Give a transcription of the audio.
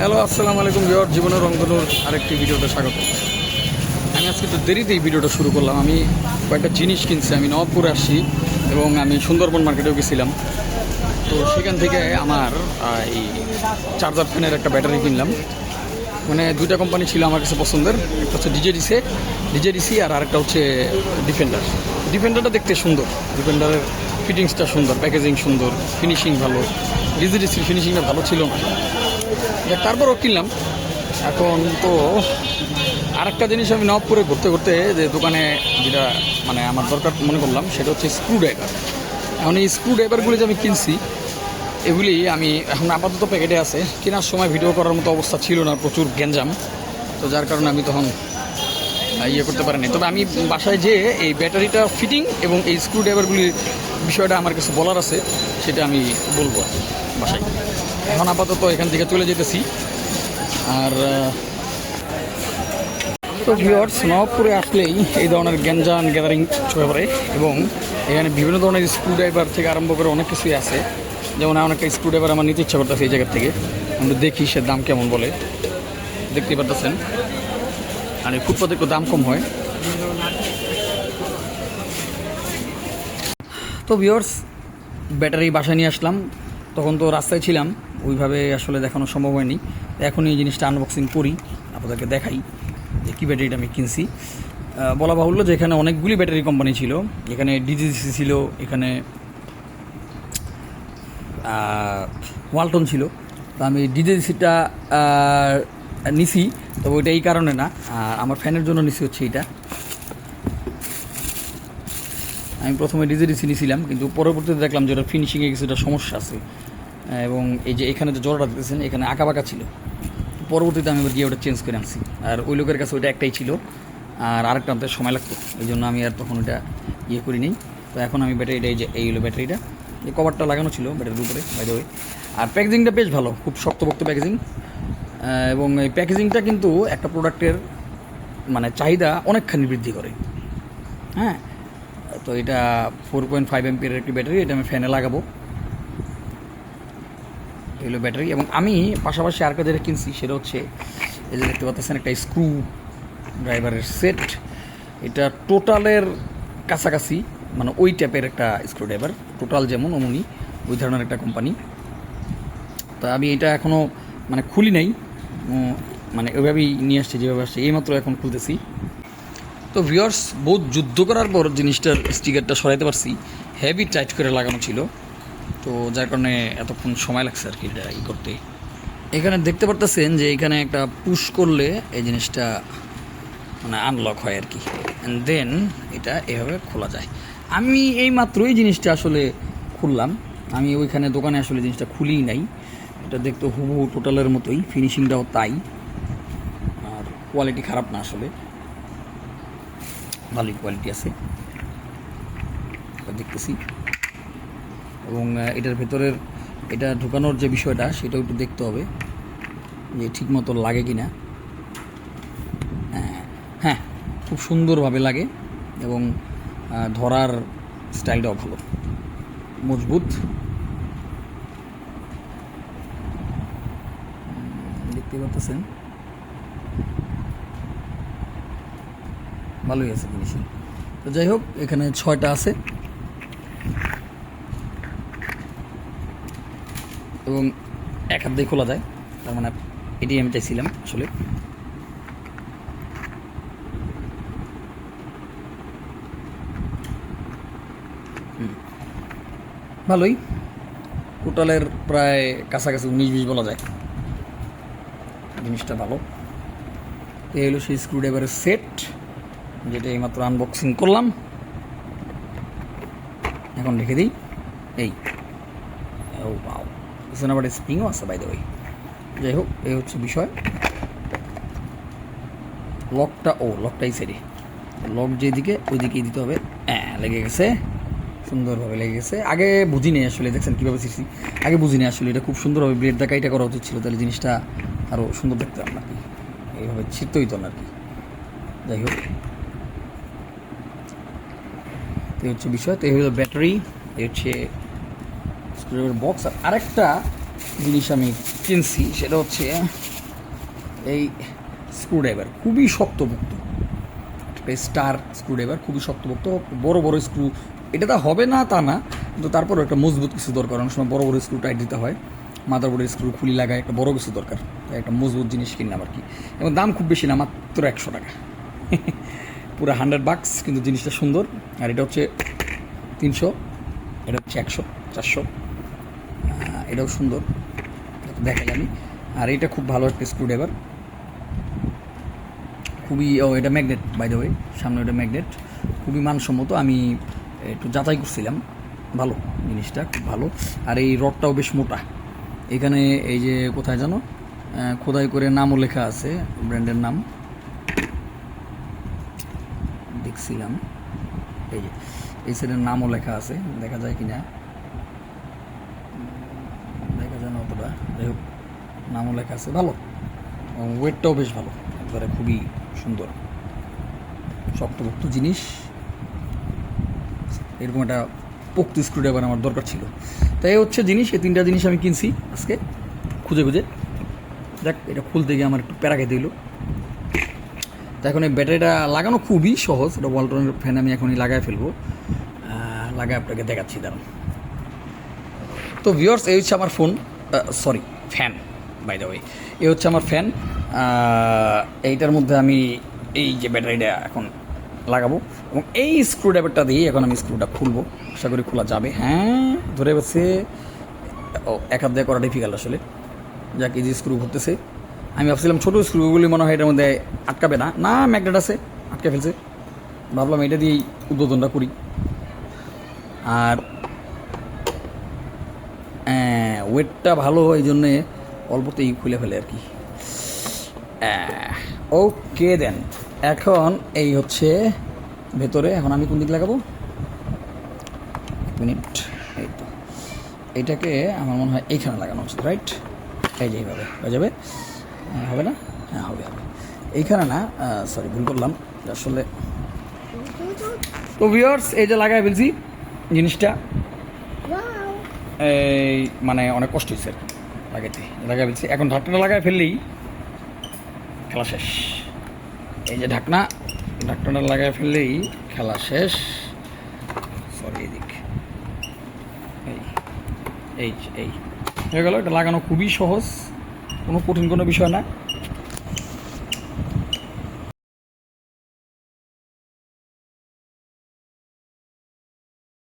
Hello, আসসালামু আলাইকুম বিয়র জীবনের রংধনুর আরেকটি ভিডিওতে স্বাগত। আমি আজকে তো দেরিতে এই ভিডিওটা শুরু করলাম। আমি কয়েকটা জিনিস কিনছি। আমি নবপুরে আসছি এবং আমি সুন্দরবন মার্কেটেও গেছিলাম। তো সেখান থেকে আমার এই চার্জার ফ্যানের একটা ব্যাটারি কিনলাম। মানে দুইটা কোম্পানি ছিল আমার কাছে পছন্দের। একটা হচ্ছে ডিজেডিসে ডিজেডিসি আর আরেকটা হচ্ছে ডিফেন্ডার। ডিফেন্ডারটা দেখতে সুন্দর। ডিফেন্ডারের ফিটিংসটা সুন্দর, প্যাকেজিং সুন্দর, ফিনিশিং ভালো। ডিজেডিসির ফিনিশিংটা ভালো ছিল না। তারপরও কিনলাম। এখন তো আরেকটা জিনিস আমি নবপুরে ঘুরতে ঘুরতে যে দোকানে যেটা মানে আমার দরকার মনে করলাম, সেটা হচ্ছে স্ক্রু ড্রাইভার এখন এই স্ক্রু ড্রাইভারগুলি যে আমি কিনছি, এগুলি আমি এখন আপাতত প্যাকেটে আছে। কেনার সময় ভিডিও করার মতো অবস্থা ছিল না, প্রচুর গ্যাঞ্জাম। তো যার কারণে আমি তখন ইয়ে করতে পারিনি। তবে আমি বাসায় যে এই ব্যাটারিটা ফিটিং এবং এই স্ক্রু ড্রাইভারগুলির বিষয়টা আমার কাছে বলার আছে, সেটা আমি বলব বাসায়। এখন আপাতত এখান থেকে চলে যেতেছি। আর তো ভিওর্স নবপুরে আসলেই এই ধরনের গ্যাঞ্জাম গ্যাদারিং চলে পড়ে এবং এখানে বিভিন্ন ধরনের স্ক্রু ড্রাইভার থেকে আরম্ভ করে অনেক কিছুই আছে। যেমন অনেকটা স্ক্রু ড্রাইভার আমার নিতে ইচ্ছা করতেছে এই জায়গার থেকে। আমরা দেখি সে দাম কেমন বলে। দেখতে পারতেছেন। আর ফুটপাতে একটু দাম কম হয়। তো ভিওর্স ব্যাটারি বাসায় নিয়ে আসলাম। তখন তো রাস্তায় ছিলাম। ওইভাবে আসলে দেখানো সম্ভব হয়নি। এখন এই জিনিসটা আনবক্সিং করি, আপনাদেরকে দেখাই যে কী ব্যাটারিটা আমি কিনছি। বলা বাহুল্য যে এখানে অনেকগুলি ব্যাটারি কোম্পানি ছিল, এখানে ডিজিসি ছিল, এখানে ওয়ালটন ছিল। তো আমি ডিজিসিটা নিছি, তবে ওইটা এই কারণে না আমার ফ্যানের জন্য নিছি হচ্ছে এটা আমি প্রথমে ডিজিডিসি নিয়েছিলাম কিন্তু পরবর্তীতে দেখলাম যে ওটা ফিনিশিংয়ে কিছুটা সমস্যা আছে। এবং এই যে এখানে যে জলটা দিতেছেন এখানে আঁকা বাঁকা ছিল। পরবর্তীতে আমি গিয়ে ওটা চেঞ্জ করে আনছি। আর ওই লোকের কাছে ওইটা একটাই ছিল। আর আরেকটা আনতে সময় লাগতো। এই জন্য আমি আর তখন ওটা ইয়ে করি নি তো এখন আমি ব্যাটারিটা, এই যে এই হলো ব্যাটারিটা। এই কভারটা লাগানো ছিল ব্যাটারির উপরে বাইরে ওই আর প্যাকেজিংটা বেশ ভালো। খুব শক্তপোক্ত প্যাকেজিং এবং এই প্যাকেজিংটা কিন্তু একটা প্রোডাক্টের মানে চাহিদা অনেকখানি বৃদ্ধি করে। হ্যাঁ? তো এটা ফোর পয়েন্ট ফাইভ এমপির একটি ব্যাটারি, এটা আমি ফ্যানে লাগাবো। হলো ব্যাটারি এবং আমি পাশাপাশি আর যেটা কিনছি, সেটা হচ্ছে এই যে দেখতে পাচ্ছেন একটা স্ক্রু ড্রাইভারের সেট। এটা টোটালের কাছাকাছি মানে ওই টাইপের একটা স্ক্রু ড্রাইভার, টোটাল যেমন অমনি ওই ধরনের একটা কোম্পানি তা আমি এটা এখনও মানে খুলি নাই মানে ওইভাবেই নিয়ে আসছে, যেভাবে আসছে এইমাত্র এখন খুলতেছি। তো ভিউয়ার্স বহুত যুদ্ধ করার পর জিনিসটার স্টিকারটা সরাইতে পারছি। হেভি টাইট করে লাগানো ছিল। তো যার কারণে এতক্ষণ সময় লাগছে আর কি এটা ই করতে। এখানে দেখতে পারতেছেন যে এখানে একটা পুশ করলে এই জিনিসটা মানে আনলক হয় আর কি। অ্যান্ড দেন এটা এভাবে খোলা যায়। আমি এই মাত্র এই জিনিসটা আসলে খুললাম। আমি ওইখানে দোকানে আসলে জিনিসটা খুলিই নাই। এটা দেখতে হুবহু টোটালের মতোই। ফিনিশিংটাও তাই। আর কোয়ালিটি খারাপ না আসলে। ভালোই কোয়ালিটি আছে। দেখতেছি। এবং এটার ভেতরের এটা ঢুকানোর যে বিষয়টা সেটাও একটু দেখতে হবে যে ঠিক মতো লাগে কি না হ্যাঁ, হ্যাঁ খুব সুন্দরভাবে লাগে এবং ধরার স্টাইলটাও ভালো। মজবুত। দেখতে পাচ্ছেন ভালোই আছে ফিনিশিং তো যাই হোক এখানে ছয়টা আছে। এবং এক হাত দিয়ে খোলা যায়। তার মানে এটি আমি চাইছিলাম আসলে। ভালোই। টোটালের প্রায় কাছাকাছি উনিশ বিশ বলা যায়। জিনিসটা ভালো। এই হলো সেই স্ক্রুড্রাইভারের সেট যেটা এইমাত্র আনবক্সিং করলাম। এখন রেখে দিই। এই। ও আবার স্প্রিংও আছে বাই দ্য ওই যাই হোক, এই হচ্ছে বিষয়। লকটা ও লকটাই সেরি লক যেদিকে, ওইদিকেই দিতে হবে। হ্যাঁ লেগে গেছে। সুন্দরভাবে লেগে গেছে। আগে বুঝিনি আসলে, দেখছেন কীভাবে ছিঁড়ছি আগে বুঝিনি আসলে, এটা খুব সুন্দরভাবে ব্রেড ব্লেড দেখাইটা করা উচিত ছিল, তাহলে জিনিসটা আরও সুন্দর দেখতে আর কি। এইভাবে ছিঁড়তে হইতো না আর কি। যাই হোক। এই হচ্ছে বিষয়, তো এই হলো ব্যাটারি, এই হচ্ছে স্ক্রুড্রাইভার বক্স আর আরেকটা জিনিস আমি কিনছি, সেটা হচ্ছে এই স্ক্রুড্রাইভার খুবই শক্তপোক্ত একটা স্টার স্ক্রুড্রাইভার খুবই শক্তপোক্ত বড় বড় স্ক্রু এটা তো হবে না, তা না, কিন্তু তারপরেও একটা মজবুত কিছু দরকার। অনেক সময় বড় বড় স্ক্রু টাইট দিতে হয় মাদার বোর্ডের স্ক্রু খুলি লাগায়, একটা বড় কিছু দরকার। একটা মজবুত জিনিস কিনলাম আর কি। এবং দাম খুব বেশি না, মাত্র একশো টাকা। পুরো হান্ড্রেড বাক্স কিন্তু জিনিসটা সুন্দর। আর এটা হচ্ছে তিনশো, এটা হচ্ছে একশো, চারশো। এটাও সুন্দর। দেখাই আমি। আর এটা খুব ভালো একটা স্ক্রুড্রাইভার খুবই, ও, এটা ম্যাগনেট বাই দ্য ওয়ে সামনে ওটা ম্যাগনেট খুবই মানসম্মত। আমি একটু যাচাই করছিলাম। ভালো জিনিসটা, খুব ভালো। আর এই রডটাও বেশ মোটা। এখানে এই যে, কোথায় জানো? খোদাই করে নামও লেখা আছে, ব্র্যান্ডের নাম। দেখছিলাম। এই যে, এই সাইডের নামও লেখা আছে, দেখা যায় কি না দেখা যায় না অতটা যাই হোক নামও লেখা আছে, ভালো। এবং ওয়েটটাও বেশ ভালো, একবারে খুবই সুন্দর। শক্তপোক্ত জিনিস। এরকম একটা পোক্ত স্ক্রুড্রাইভার আমার দরকার ছিল। তাই হচ্ছে জিনিস, এই তিনটা জিনিস আমি কিনছি আজকে, খুঁজে খুঁজে। দেখ এটা খুলতে গিয়ে আমার একটু প্যারা খেতে দিল তো এখন এই ব্যাটারিটা লাগানো খুবই সহজ, এটা ওয়ালটনের ফ্যান আমি এখনই লাগায় ফেলব। লাগায় আপনাকে দেখাচ্ছি, দাঁড়ান। তো ভিওর্স এই হচ্ছে আমার phone sorry fan by the way এই হচ্ছে আমার ফ্যান এইটার মধ্যে আমি এই যে ব্যাটারিটা এখন লাগাবো এবং এই স্ক্রুড্রাইভারটা দিয়ে এখন আমি স্ক্রুটা খুলবো। আশা করি খোলা যাবে। হ্যাঁ ধরে পাচ্ছে ও, এক হাত দিয়ে করা ডিফিকাল্ট আসলে। যাক, এই যে স্ক্রু ঘুরতেছে। আমি ভাবছিলাম ছোটো স্ক্রুগুলি মনে হয় এটার মধ্যে আটকাবে না। না ম্যাগনেট আছে, আটকে ফেলছে। ভাবলাম এটা দিয়েই উদ্বোধনটা করি। আর ওয়েটটা ভালো এই জন্যে অল্পতেই খুলে ফেলে আর কি। ওকে দেন এখন এই হচ্ছে ভেতরে এখন আমি কোন দিক লাগাবো? এক মিনিট এই তো। এইটাকে আমার মনে হয় এইখানে লাগানো উচিত রাইট এই যে এইভাবে হয়ে যাবে? হবে না? হ্যাঁ হবে হবে। এইখানে না সরি ভুল করলাম। আসলে তো ভিওর্স এই যে লাগাই ফেলছি জিনিসটা। এই মানে অনেক কষ্ট হয়েছে আর কি। লাগাইতে লাগাই ফেলছি এখন ঢাকনা লাগাই ফেললেই খেলা শেষ। এই যে ঢাকনা, ঢাকনাটা লাগাই ফেললেই খেলা শেষ। সরি এদিক এই এই এই। হয়ে গেল, এটা লাগানো খুবই সহজ। কোনো কঠিন কোনো বিষয় না।